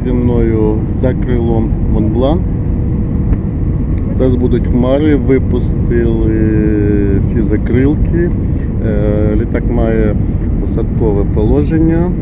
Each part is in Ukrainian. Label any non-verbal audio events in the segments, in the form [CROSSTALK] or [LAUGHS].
переді мною за крилом Монблан. Зараз будуть хмари, випустили всі закрилки. Е, Літак має посадкове положення.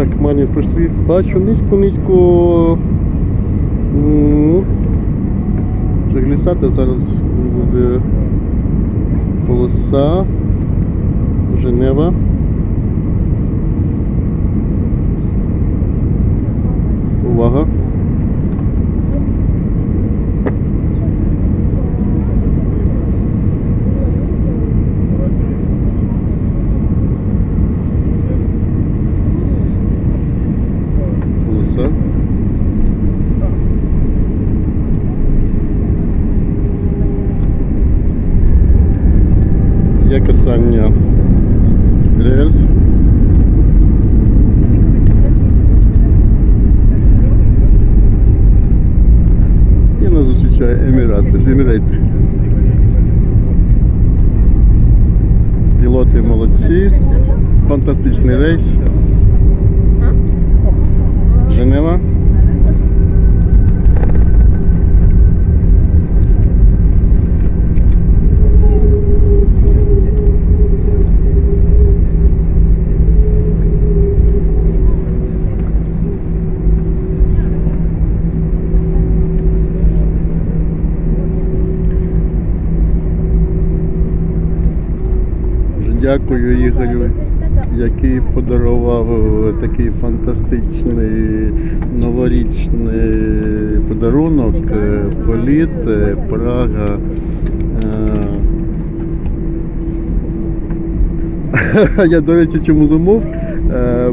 Так, хмарність пройшли. Бачу низько-низько. М. Вже зараз буде полоса. Женева. Увага. Полоса. Є касання рельс. І нас зустрічає Емірати. Емірейти. Пілоти молодці. Фантастичний рейс. Женева. Дякую Ігорю, який подарував е, такий фантастичний новорічний подарунок. е, Політ, е, Прага. [LAUGHS] Я, до речі, чому замов?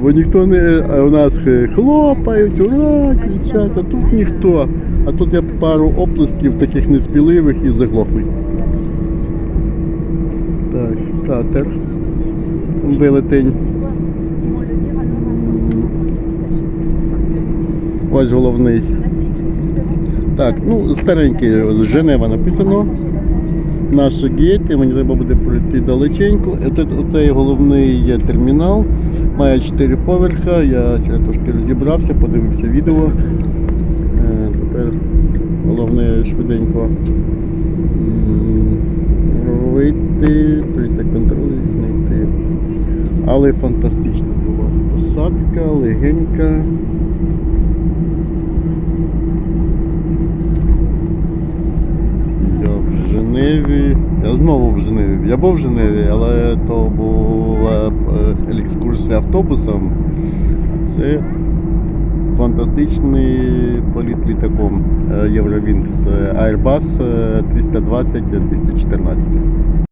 Бо ніхто не у нас хлопають, ура, кричать, а тут ніхто. А тут я пару оплесків таких неспіливих і заглохли. Так, катер. Велетень. Ось головний. Так, ну старенький з Женева написано. Наш гейт, і мені треба буде пройти далеченько. Оцей головний є термінал. Має 4 поверха. Я трошки розібрався, подивився відео. Е, тепер головне швиденько м, вийти, пройти контроль, знайти. Але фантастична була посадка, легенька. Я в Женеві. Я знову в Женеві. Я був в Женеві, але то була е, екскурсія автобусом. Це фантастичний політ літаком Євровінкс е, Airbus е, 320-214.